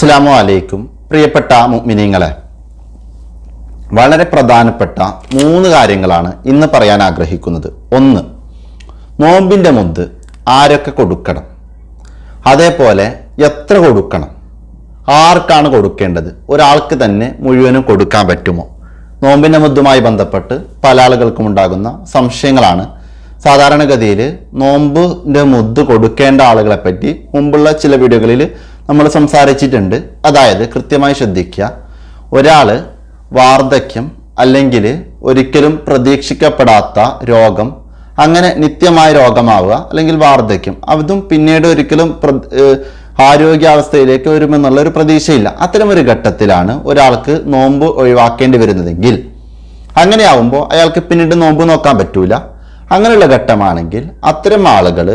അസ്സാമു അലൈക്കും. പ്രിയപ്പെട്ട മുഅ്മിനീങ്ങളെ വളരെ പ്രധാനപ്പെട്ട മൂന്ന് കാര്യങ്ങളാണ് ഇന്ന് പറയാൻ ആഗ്രഹിക്കുന്നത്. ഒന്ന് നോമ്പിന്റെ മുദ്ദ് ആരൊക്കെ കൊടുക്കണം? അതേപോലെ എത്ര കൊടുക്കണം? ആർക്കാണ് കൊടുക്കേണ്ടത്? ഒരാൾക്ക് തന്നെ മുഴുവനും കൊടുക്കാൻ പറ്റുമോ? നോമ്പിന്റെ മുദ്ദുമായി ബന്ധപ്പെട്ട് പല ആളുകൾക്കും ഉണ്ടാകുന്ന സംശയങ്ങളാണ്. സാധാരണഗതിയിൽ നോമ്പിന്റെ മുദ്ദ് കൊടുക്കേണ്ട ആളുകളെപ്പറ്റി മുമ്പുള്ള ചില വീഡിയോകളിൽ നമ്മൾ സംസാരിച്ചിട്ടുണ്ട്. അതായത് കൃത്യമായി ശ്രദ്ധിക്കുക. ഒരാൾ വാർദ്ധക്യം അല്ലെങ്കിൽ ഒരിക്കലും പ്രതീക്ഷിക്കപ്പെടാത്ത രോഗം അങ്ങനെ നിത്യമായ രോഗമാവുക അല്ലെങ്കിൽ വാർദ്ധക്യം. അതും പിന്നീട് ഒരിക്കലും ആരോഗ്യാവസ്ഥയിലേക്ക് വരുമെന്നുള്ള ഒരു പ്രതീക്ഷയില്ല. അത്തരമൊരു ഘട്ടത്തിലാണ് ഒരാൾക്ക് നോമ്പ് ഒഴിവാക്കേണ്ടി വരുന്നതെങ്കിൽ. അങ്ങനെയാവുമ്പോൾ അയാൾക്ക് പിന്നീട് നോമ്പ് നോക്കാൻ പറ്റൂല. അങ്ങനെയുള്ള ഘട്ടമാണെങ്കിൽ അത്തരം ആളുകൾ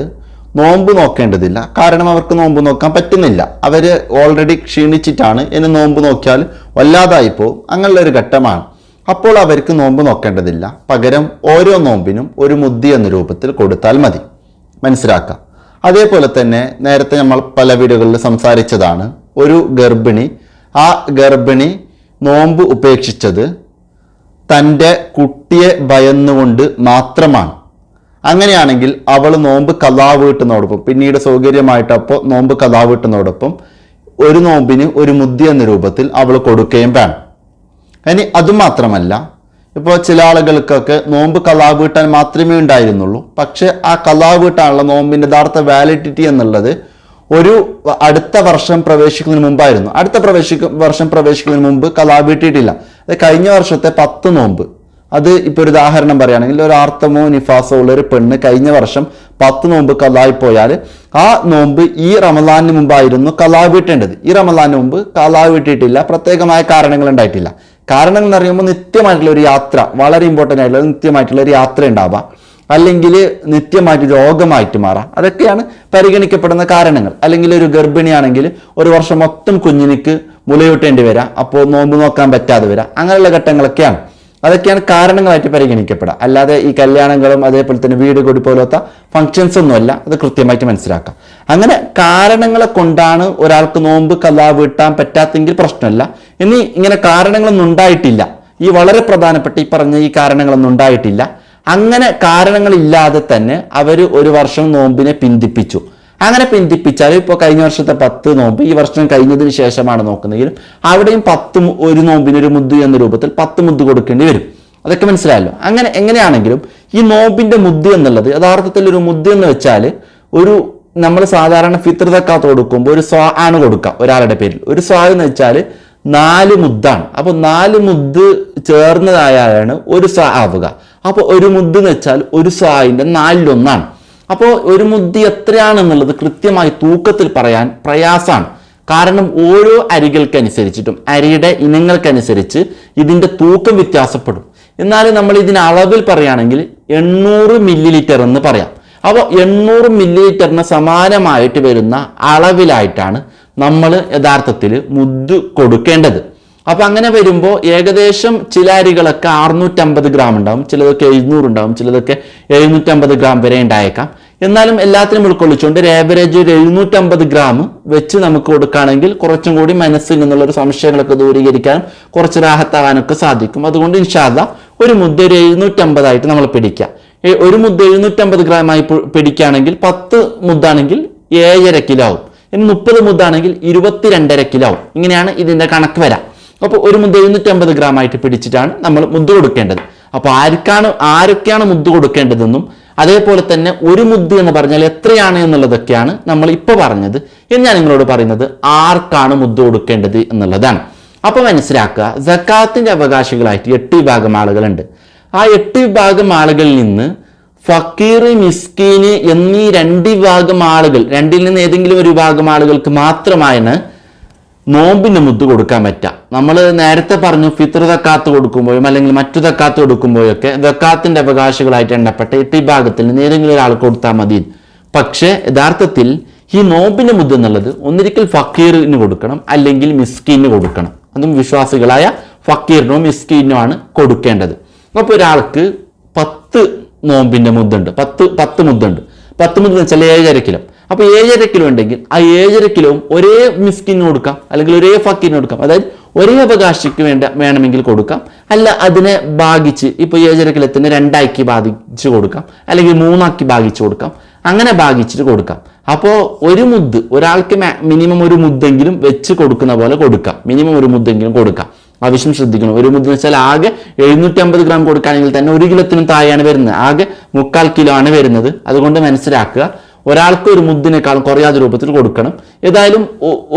നോമ്പ് നോക്കേണ്ടതില്ല. കാരണം അവർക്ക് നോമ്പ് നോക്കാൻ പറ്റുന്നില്ല. അവർ ഓൾറെഡി ക്ഷീണിച്ചിട്ടാണ്. ഇനി നോമ്പ് നോക്കിയാൽ വല്ലാതായി പോകും. അങ്ങനെയുള്ളൊരു ഘട്ടമാണ്. അപ്പോൾ അവർക്ക് നോമ്പ് നോക്കേണ്ടതില്ല. പകരം ഓരോ നോമ്പിനും ഒരു മുദ്ദി എന്ന രൂപത്തിൽ കൊടുത്താൽ മതി. മനസ്സിലാക്കാം. അതേപോലെ തന്നെ നേരത്തെ നമ്മൾ പല വീടുകളിൽ സംസാരിച്ചതാണ്. ഒരു ഗർഭിണി ആ ഗർഭിണി നോമ്പ് ഉപേക്ഷിച്ചത് തന്റെ കുട്ടിയെ ഭയന്നുകൊണ്ട് മാത്രമാണ്. അങ്ങനെയാണെങ്കിൽ അവൾ നോമ്പ് കഥാ വീട്ടുന്നതോടൊപ്പം പിന്നീട് സൗകര്യമായിട്ടപ്പോൾ നോമ്പ് കഥാ വീട്ടുന്നതോടൊപ്പം ഒരു നോമ്പിന് ഒരു മുദ്ദി എന്ന രൂപത്തിൽ അവൾ കൊടുക്കുകയും വേണം. ഇനി അതുമാത്രമല്ല ഇപ്പോൾ ചില ആളുകൾക്കൊക്കെ നോമ്പ് കലാവീട്ടാൻ മാത്രമേ ഉണ്ടായിരുന്നുള്ളൂ. പക്ഷേ ആ കലാവീട്ടാനുള്ള നോമ്പിന്റെ യഥാർത്ഥ വാലിഡിറ്റി എന്നുള്ളത് ഒരു അടുത്ത വർഷം പ്രവേശിക്കുന്നതിന് മുമ്പായിരുന്നു. അടുത്ത പ്രവേശിക്ക വർഷം പ്രവേശിക്കുന്നതിന് മുമ്പ് കലാവീട്ടിയിട്ടില്ല അത് കഴിഞ്ഞ വർഷത്തെ പത്ത് നോമ്പ്. അത് ഇപ്പോൾ ഒരു ഉദാഹരണം പറയുകയാണെങ്കിൽ ഒരു ആർത്തമോ നിഫാസോ ഉള്ള ഒരു പെണ്ണ് കഴിഞ്ഞ വർഷം പത്ത് നോമ്പ് കലായി പോയാൽ ആ നോമ്പ് ഈ റമദാനിന് മുമ്പായിരുന്നു കലാ വീട്ടേണ്ടത് ഈ റമദാനിന് മുമ്പ് കലാ വീട്ടിയിട്ടില്ല പ്രത്യേകമായ കാരണങ്ങൾ ഉണ്ടായിട്ടില്ല. കാരണം എന്ന് പറയുമ്പോൾ നിത്യമായിട്ടുള്ള ഒരു യാത്ര വളരെ ഇമ്പോർട്ടന്റ് ആയിട്ടുള്ള നിത്യമായിട്ടുള്ള ഒരു യാത്ര ഉണ്ടാവാം അല്ലെങ്കിൽ നിത്യമായിട്ട് രോഗമായിട്ട് മാറാം. അതൊക്കെയാണ് പരിഗണിക്കപ്പെടുന്ന കാരണങ്ങൾ. അല്ലെങ്കിൽ ഒരു ഗർഭിണിയാണെങ്കിൽ ഒരു വർഷം മൊത്തം കുഞ്ഞിനിക്ക് മുലയൂട്ടേണ്ടി വരാം. അപ്പോൾ നോമ്പ് നോക്കാൻ പറ്റാതെ വരാം. അങ്ങനെയുള്ള ഘട്ടങ്ങളൊക്കെയാണ്. അതൊക്കെയാണ് കാരണങ്ങളായിട്ട് പരിഗണിക്കപ്പെടുക. അല്ലാതെ ഈ കല്യാണങ്ങളും അതേപോലെ തന്നെ വീട് കൂടി പോലത്തെ ഫങ്ഷൻസ് ഒന്നുമല്ല അത് കൃത്യമായിട്ട് മനസ്സിലാക്കാം അങ്ങനെ കാരണങ്ങളെ കൊണ്ടാണ് ഒരാൾക്ക് നോമ്പ് കലാ വീട്ടാൻ പറ്റാത്തെങ്കിൽ പ്രശ്നമല്ല. ഇനി ഇങ്ങനെ കാരണങ്ങളൊന്നും ഉണ്ടായിട്ടില്ല. ഈ വളരെ പ്രധാനപ്പെട്ട ഈ പറഞ്ഞ ഈ കാരണങ്ങളൊന്നും ഉണ്ടായിട്ടില്ല. അങ്ങനെ കാരണങ്ങളില്ലാതെ തന്നെ അവർ ഒരു വർഷം നോമ്പിനെ പിന്തിപ്പിച്ചു. അങ്ങനെ പിന്തിപ്പിച്ചാൽ ഇപ്പോൾ കഴിഞ്ഞ വർഷത്തെ പത്ത് നോമ്പ് ഈ വർഷം കഴിഞ്ഞതിന് ശേഷമാണ് നോക്കുന്നതെങ്കിലും അവിടെയും പത്ത് ഒരു നോമ്പിന് ഒരു എന്ന രൂപത്തിൽ പത്ത് മുദ്ദ് കൊടുക്കേണ്ടി വരും. അതൊക്കെ മനസ്സിലായല്ലോ? അങ്ങനെ എങ്ങനെയാണെങ്കിലും ഈ നോമ്പിന്റെ മുദ്ദ് എന്നുള്ളത് യഥാർത്ഥത്തിൽ ഒരു മുദ്ദ് എന്ന് വെച്ചാൽ ഒരു നമ്മൾ സാധാരണ ഫിത്ര തക്കാത്ത് കൊടുക്കുമ്പോൾ ഒരു സ്വാ ആണ് കൊടുക്കുക ഒരാളുടെ പേരിൽ. ഒരു സ്വാ എന്ന് വെച്ചാൽ നാല് മുദ്ദാണ്. അപ്പോൾ നാല് മുദ്ദ് ചേർന്നതായാണ് ഒരു സ്വാ ആവുക. അപ്പോൾ ഒരു മുദ്ദ് എന്ന് വെച്ചാൽ ഒരു സ്വായിന്റെ നാലിലൊന്നാണ്. അപ്പോൾ ഒരു മുദ്ദി എത്രയാണെന്നുള്ളത് കൃത്യമായി തൂക്കത്തിൽ പറയാൻ പ്രയാസമാണ്. കാരണം ഓരോ അരികൾക്കനുസരിച്ചിട്ടും അരിയുടെ ഇനങ്ങൾക്കനുസരിച്ച് ഇതിന്റെ തൂക്കം വ്യത്യാസപ്പെടും. എന്നാൽ നമ്മൾ ഇതിന് അളവിൽ പറയുകയാണെങ്കിൽ എണ്ണൂറ് മില്ലി ലിറ്റർ എന്ന് പറയാം. അപ്പോൾ എണ്ണൂറ് മില്ലി ലിറ്ററിന് സമാനമായിട്ട് വരുന്ന അളവിലായിട്ടാണ് നമ്മൾ യഥാർത്ഥത്തിൽ മുദ്ദ് കൊടുക്കേണ്ടത്. അപ്പൊ അങ്ങനെ വരുമ്പോൾ ഏകദേശം ചില അരികളൊക്കെ അറുന്നൂറ്റമ്പത് ഗ്രാം ഉണ്ടാവും ചിലതൊക്കെ എഴുന്നൂറ് ഉണ്ടാവും ചിലതൊക്കെ എഴുന്നൂറ്റമ്പത് ഗ്രാം വരെ ഉണ്ടായേക്കാം. എന്നാലും എല്ലാത്തിനും ഉൾക്കൊള്ളിച്ചുകൊണ്ട് ഒരു ആവറേജ് ഒരു എഴുന്നൂറ്റമ്പത് ഗ്രാം വെച്ച് നമുക്ക് കൊടുക്കുകയാണെങ്കിൽ കുറച്ചും കൂടി മനസ്സിൽ നിന്നുള്ള ഒരു സംശയങ്ങളൊക്കെ ദൂരീകരിക്കാനും കുറച്ച് രാഹത്താകാനൊക്കെ സാധിക്കും. അതുകൊണ്ട് ഇൻഷാല്ല ഒരു മുദ്ദ ഒരു എഴുന്നൂറ്റമ്പതായിട്ട് നമ്മൾ പിടിക്കുക ഒരു മുദ്ദ എഴുന്നൂറ്റമ്പത് ഗ്രാമായി പിടിക്കുകയാണെങ്കിൽ പത്ത് മുദ്ദാണെങ്കിൽ ഏഴര കിലോ ആവും. ഇനി മുപ്പത് മുദ്ദാണെങ്കിൽ ഇരുപത്തിരണ്ടര കിലോ ആവും. ഇങ്ങനെയാണ് ഇതിന്റെ കണക്ക് വരാം. അപ്പോൾ ഒരു മുദ്ദ എഴുന്നൂറ്റമ്പത് ഗ്രാം ആയിട്ട് പിടിച്ചിട്ടാണ് നമ്മൾ മുദ്ദ കൊടുക്കേണ്ടത്. അപ്പോൾ ആർക്കാണ് ആരൊക്കെയാണ് മുദ്ദ കൊടുക്കേണ്ടതെന്നും അതേപോലെ തന്നെ ഒരു മുദ്ദ എന്ന് പറഞ്ഞാൽ എത്രയാണ് എന്നുള്ളതൊക്കെയാണ് നമ്മൾ ഇപ്പോൾ പറഞ്ഞത്. എന്ന് ഞാൻ നിങ്ങളോട് പറയുന്നത് ആർക്കാണ് മുദ്ദ കൊടുക്കേണ്ടത് എന്നുള്ളതാണ്. അപ്പോൾ മനസ്സിലാക്കുക സക്കാത്തിന്റെ അവകാശികളായിട്ട് എട്ട് വിഭാഗം ആളുകളുണ്ട്. ആ എട്ട് വിഭാഗം ആളുകളിൽ നിന്ന് ഫക്കീർ മിസ്കീന് എന്നീ രണ്ട് വിഭാഗം ആളുകൾ രണ്ടിൽ നിന്ന് ഏതെങ്കിലും ഒരു വിഭാഗം ആളുകൾക്ക് മാത്രമാണ് നോമ്പിന് മുത്ത് കൊടുക്കാൻ പറ്റുക നമ്മൾ നേരത്തെ പറഞ്ഞു ഫിത്ര തക്കാത്ത് കൊടുക്കുമ്പോഴും അല്ലെങ്കിൽ മറ്റു തക്കാത്ത് കൊടുക്കുമ്പോഴൊക്കെ തക്കാത്തിന്റെ അവകാശികളായിട്ട് എണ്ണപ്പെട്ട എട്ട് വിഭാഗത്തിൽ നിന്ന് ഏതെങ്കിലും ഒരാൾ കൊടുത്താൽ മതി. പക്ഷേ യഥാർത്ഥത്തിൽ ഈ നോമ്പിന് മുത്ത് എന്നുള്ളത് ഒന്നിരിക്കൽ ഫക്കീറിന് കൊടുക്കണം അല്ലെങ്കിൽ മിസ്കീന് കൊടുക്കണം. അതും വിശ്വാസികളായ ഫക്കീറിനോ മിസ്കീനോ ആണ് കൊടുക്കേണ്ടത്. അപ്പോൾ ഒരാൾക്ക് പത്ത് നോമ്പിന്റെ മുദ്ദുണ്ട് പത്ത് പത്ത് മുദ്ദുണ്ട് പത്ത് മുദ്ദ വെച്ചാൽ ഏഴര കിലോ. അപ്പോൾ ഏഴര കിലോ ഉണ്ടെങ്കിൽ ആ ഏഴര കിലോവും ഒരേ മിസ്കിന് കൊടുക്കാം അല്ലെങ്കിൽ ഒരേ ഫക്കിന് കൊടുക്കാം. അതായത് ഒരേ അവകാശിക്ക് വേണ്ട വേണമെങ്കിൽ കൊടുക്കാം. അല്ല അതിനെ ഭാഗിച്ച് ഇപ്പോൾ ഏഴര കിലത്തിന് രണ്ടാക്കി ബാധിച്ച് കൊടുക്കാം അല്ലെങ്കിൽ മൂന്നാക്കി ഭാഗിച്ച് കൊടുക്കാം. അങ്ങനെ ഭാഗിച്ചിട്ട് കൊടുക്കാം. അപ്പോൾ ഒരു മുദ്ദ് ഒരാൾക്ക് മിനിമം ഒരു മുദ്ദെങ്കിലും വെച്ച് കൊടുക്കുന്ന പോലെ കൊടുക്കാം. മിനിമം ഒരു മുദ്ദെങ്കിലും കൊടുക്കാം. ആവശ്യം ശ്രദ്ധിക്കണം. ഒരു മുദ്ദ വെച്ചാൽ ആകെ എഴുന്നൂറ്റി അമ്പത് ഗ്രാം കൊടുക്കുകയാണെങ്കിൽ തന്നെ ഒരു കിലോത്തിനും താഴെയാണ് വരുന്നത്. ആകെ മുക്കാൽ കിലോ ആണ് വരുന്നത്. അതുകൊണ്ട് മനസ്സിലാക്കുക ഒരാൾക്ക് ഒരു മുദ്ദിനേക്കാളും കുറയാതെ രൂപത്തിൽ കൊടുക്കണം. ഏതായാലും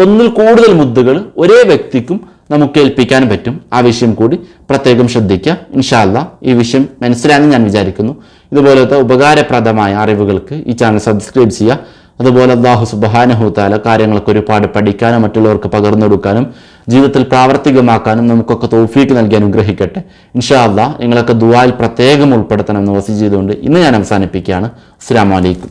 ഒന്നിൽ കൂടുതൽ മുദ്ദുകൾ ഒരേ വ്യക്തിക്കും നമുക്ക് ഏൽപ്പിക്കാൻ പറ്റും. ആ വിഷയം കൂടി പ്രത്യേകം ശ്രദ്ധിക്കുക. ഇൻഷാല്ല ഈ വിഷയം മനസ്സിലാണെന്ന് ഞാൻ വിചാരിക്കുന്നു. ഇതുപോലത്തെ ഉപകാരപ്രദമായ അറിവുകൾക്ക് ഈ ചാനൽ സബ്സ്ക്രൈബ് ചെയ്യുക. അതുപോലെ അള്ളാഹു സുബാനഹുത്താല കാര്യങ്ങളൊക്കെ ഒരുപാട് പഠിക്കാനും മറ്റുള്ളവർക്ക് പകർന്നു കൊടുക്കാനും ജീവിതത്തിൽ പ്രാവർത്തികമാക്കാനും നമുക്കൊക്കെ തോഫീക്ക് നൽകി അനുഗ്രഹിക്കട്ടെ. ഇൻഷാ അള്ളാഹ് നിങ്ങളൊക്കെ ദുആയിൽ പ്രത്യേകം ഉൾപ്പെടുത്തണം എന്ന് വസി ചെയ്തുകൊണ്ട് ഇന്ന് ഞാൻ അവസാനിപ്പിക്കുകയാണ്. അസ്സാം വലൈക്കും